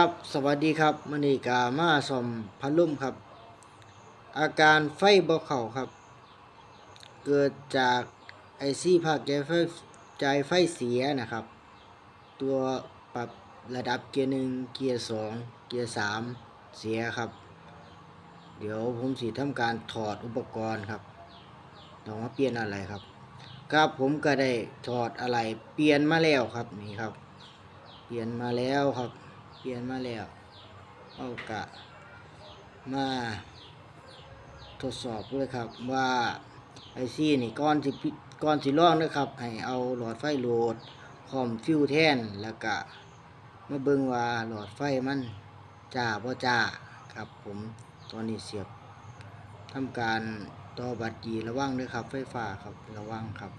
ครับสวัสดีครับมณีกามาสมพัดลมครับ อาการไฟบ่เข้าครับ เกิดจากไอซีภาคใจไฟใจไฟเสียนะครับ ตัวปรับระดับเกียร์หนึ่งเกียร์สองเกียร์สามเสียครับ เดี๋ยวผมสิทำการถอดอุปกรณ์ครับต้องมาเปลี่ยนอะไรครับ ครับผมก็ได้ถอดอะไรเปลี่ยนมาแล้วครับนี่ครับ เปลี่ยนมาแล้วครับ ปลี่ยนมาแล้วเอากะมาทดสอบเลยครับว่าไอซี่นี่ก้อนสิก้อนสิล่องนะครับ ให้เอาหลอดไฟโหลดคอมฟิวแทนแล้วก็มาเบิ่งว่าหลอดไฟมันจ้าบ่จ้าครับผมตอนนี้เสียบทำการต่อบัตรดีระวังด้วยครับ ไฟฟ้าครับระวังครับ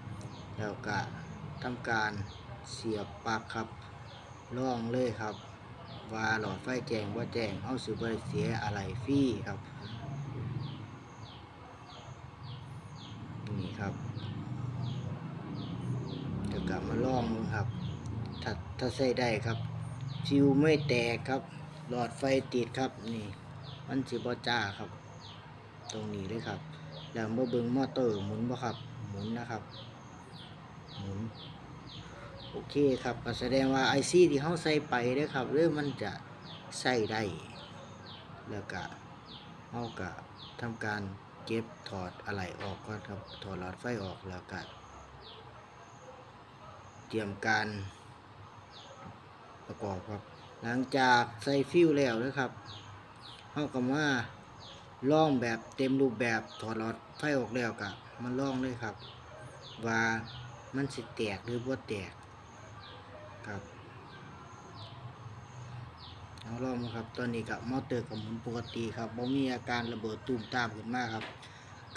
แล้วก็ทำการเสียบปลั๊กครับล่องเลยครับ ว่าหลอดไฟแจ้งว่าแจ้งเอาสืบริเสียอะไรฟรีครับ นี่ครับจะกลับมาล่องดูครับถ้าถ้าใส่ได้ครับฟิวไม่แตกครับ หลอดไฟติดครับนี่มันสิบจ้าครับ ตรงนี้เลยครับ แล้วมาเบิ่งมอเตอร์หมุนบ่ครับ หมุนนะครับ หมุน โอเคครับก็แสดงว่าไอซีที่เขาใส่ไปเด้อครับเริ่มมันจะใส่ได้ แล้วก็เขาก็ทำการเก็บถอดอะไรออกก่อนครับ ถอดหลอดไฟออกแล้วก็เตรียมการประกอบครับ หลังจากใส่ฟิวแล้วนะครับเขาก็มาล่องแบบเต็มรูปแบบถอดหลอดไฟออกแล้วก็มาล่องเลยครับ ว่ามันสิแตกหรือบ่แตก ครับเอาลองมครับ ตอนนี้กับมอเตอร์กับหมุนปกติครับบ่มีอาการระเบิดตูมตามขึ้นมาครับ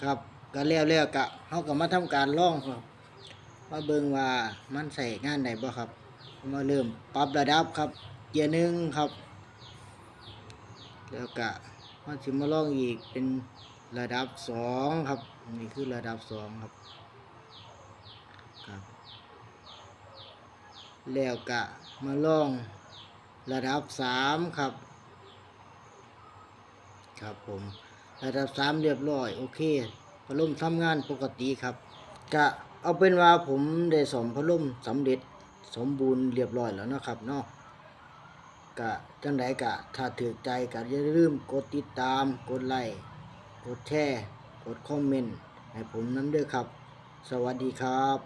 ครับก็แล้วแล้วกะเฮาก็มาทำการลองครับมาเบิ่งว่ามันใส่งานได้บ่ครับ มาเริ่มปรับระดับครับเกียร์หนึ่งครับ แล้วก็มาสิมาลองอีกเป็นระดับสองครับ นี่คือระดับสองครับครับ แล้วก็มาลองระดับสามครับ ครับผม ระดับสามเรียบร้อย โอเคพัดลมทำงานปกติครับก็เอาเป็นว่าผมได้สมพัดลมสำเร็จสมบูรณ์เรียบร้อยแล้วนะครับเนาะกะจังไดกะ ถ้าถือใจก็อย่าลืมกดติดตาม กดไลค์กดแชร์กดคอมเมนต์ให้ผมน้ำด้วยครับ สวัสดีครับ